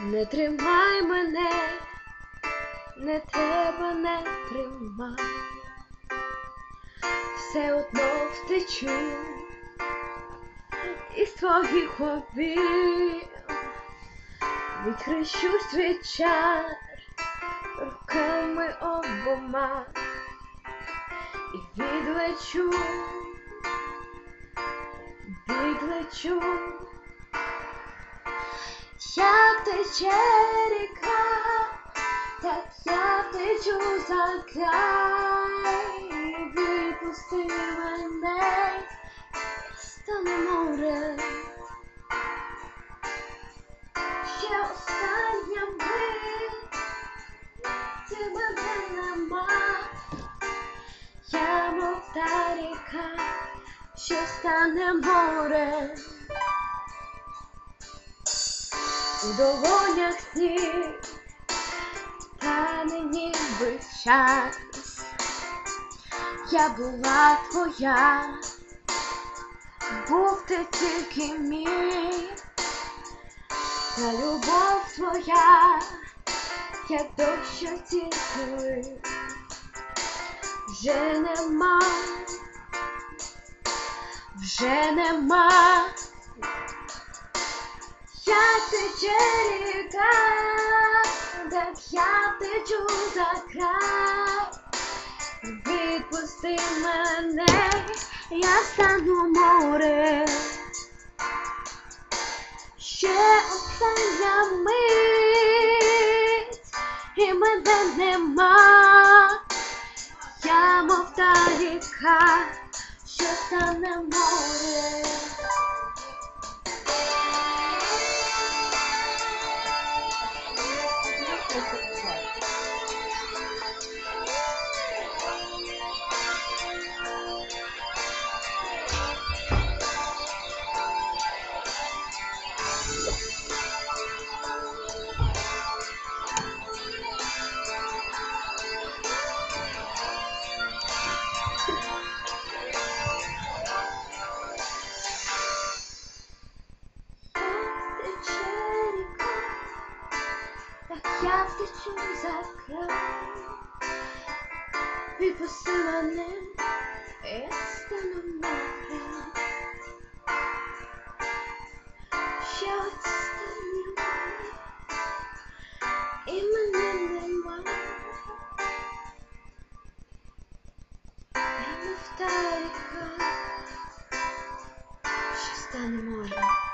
Не тримай мене, не треба, не тримай, все одно втечу із твоїх обійм, відхрещусь від чар руками обома і відлечу, відлечу. Як тече ріка, так я втечу за край, відпусти мене, стане море. Ще остання мить, ти мене нема, я мов та ріка, що стане морем. У долонях сніг, тане ніби час. Я була твоя, був ти тільки мій, та любов твоя, як дощ, тікли, вже нема, вже нема. Я тече ріка, так я течу за край. Відпусти мене, я стану море. Ще остання мить, і мене нема. Я мов та ріка, що стане море. Тече Как я втечу за край И посилане е стана море Ще отстъня И мене нема Няма в тази край Ще стане море